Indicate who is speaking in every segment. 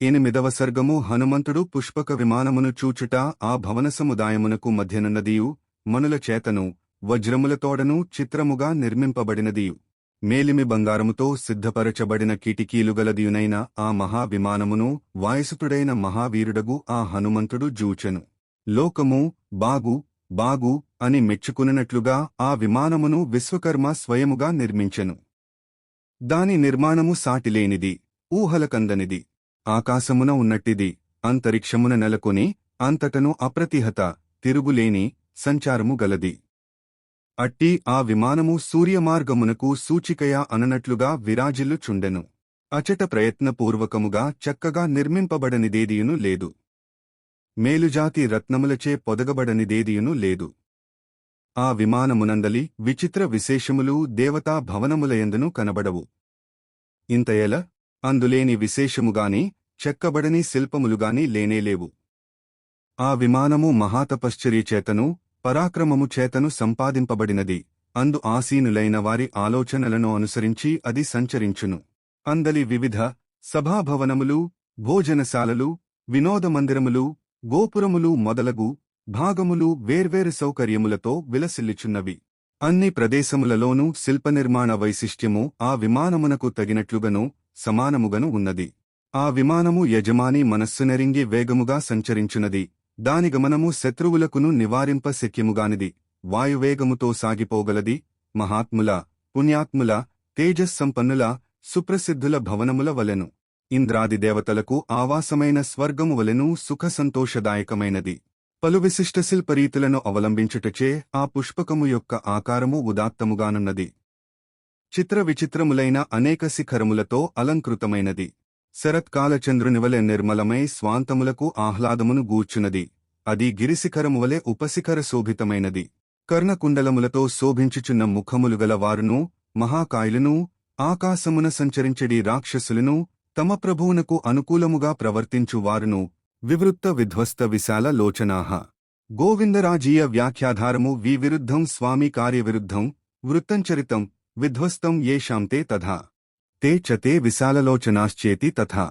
Speaker 1: ఎనిమిదవ సర్గము హనుమంతుడు పుష్పక విమానమును చూచుట ఆ భవన సముదాయమునకు మధ్యనున్నదియు మనుల చేతను వజ్రములతోడను చిత్రముగా నిర్మింపబడినదియు. మేలిమి బంగారముతో సిద్ధపరచబడిన కిటికీలుగలదియునైన ఆ మహావిమానమును వాయసుతుడైన మహావీరుడగు ఆ హనుమంతుడు జూచెను. లోకము బాగు బాగు అని మెచ్చుకునినట్లుగా ఆ విమానమును విశ్వకర్మ స్వయముగా నిర్మించెను. దాని నిర్మాణము సాటిలేనిది ఊహలకందనిది. ఆకాశమున ఉన్నట్టిది అంతరిక్షమున నెలకొని అంతటను అప్రతిహత తిరుగులేని సంచారము గలది. అట్టి ఆ విమానము సూర్యమార్గమునకు సూచికయా అననట్లుగా విరాజిల్లుచుండెను. అచట ప్రయత్నపూర్వకముగా చక్కగా నిర్మింపబడనిదేదియును లేదు. మేలుజాతి రత్నములచే పొదగబడనిదేదియును లేదు. ఆ విమానమునందలి విచిత్ర విశేషములు దేవతా భవనములయందును కనబడవు. ఇంతయల అందులేని విశేషముగాని చెక్కబడని శిల్పములుగాని లేనేలేవు ఆ విమానము మహాతపశ్చర్యచేతను పరాక్రమము చేతను సంపాదింపబడినది. అందు ఆసీనులైన వారి ఆలోచనలను అనుసరించి అది సంచరించును. అందలి వివిధ సభాభవనములు భోజనశాలలు వినోదమందిరములు గోపురములు మొదలగు భాగములు వేర్వేరు సౌకర్యములతో విలసిల్లిచున్నవి. అన్ని ప్రదేశములలోనూ శిల్పనిర్మాణ వైశిష్ట్యము ఆ విమానమునకు తగినట్లుగను సమానముగను ఉన్నది. ఆ విమానము యజమాని మనస్సునెరింగి వేగముగా సంచరించునది. దాని గమనము శత్రువులకును నివారింప శక్యముగానిది. వాయువేగముతో సాగిపోగలది. మహాత్ముల పుణ్యాత్ముల తేజస్సంపన్నుల సుప్రసిద్ధుల భవనముల వలెను. ఇంద్రాది దేవతలకు ఆవాసమైన స్వర్గము వలెను సుఖసంతోషదాయకమైనది పలు విశిష్ట శిల్పరీతులను అవలంబించుటచే ఆ పుష్పకము యొక్క ఆకారము ఉదాత్తముగానున్నది. చిత్ర విచిత్రములైన అనేక శిఖరములతో అలంకృతమైనది. శరత్కాలచంద్రునివలె నిర్మలమై స్వాంతములకు ఆహ్లాదమును గూర్చునది. అది గిరిశిఖరమువలె ఉపశిఖర శోభితమైనది. కర్ణకుండలములతో శోభించుచున్న ముఖములు గల వారును ఆకాశమున సంచరించడి రాక్షసులను తమ ప్రభువునకు అనుకూలముగా ప్రవర్తించు వారును వివృత్త విధ్వస్త విశాల లోచనాహ. గోవిందరాజీయ వ్యాఖ్యాధారము వివిరుద్ధం స్వామి కార్యవిరుద్ధం వృత్తంచరితం విధ్వస్తం యేషాంతే తధా తథా. ते च ते విశాలలోచనాశ్చేతి తథా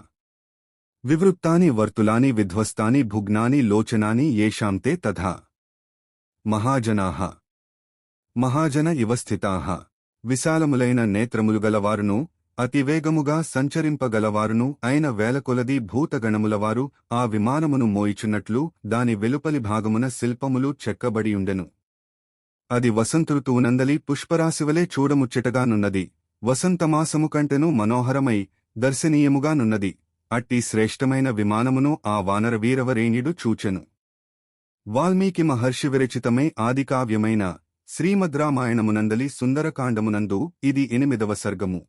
Speaker 1: వివృత్తాని వర్తులాని విధ్వస్తాని భుగ్నాని లోచనాని येषां ते తథా మహాజనాః మహాజన ఇవ స్థితాః విశాలములైన నేత్రములు గలవారును అతివేగముగా సంచరింపగలవారును అయిన వేలకొలది భూతగణములవారు ఆ విమానమును మోయిచున్నట్లు దాని వెలుపలి భాగమున శిల్పములు చెక్కబడియుండెను అది వసంతృతువునందలి పుష్పరాశివలే చూడముచ్చటగానున్నది వసంతమాసము కంటెను మనోహరమై దర్శనీయముగానున్నది. అట్టి శ్రేష్టమైన విమానమును ఆ వానరవీరవరేణ్యుడు చూచెను. వాల్మీకి మహర్షి విరచితమే ఆదికావ్యమైన శ్రీమద్రామాయణమునందలి సుందరకాండమునందు ఇది ఎనిమిదవ సర్గము.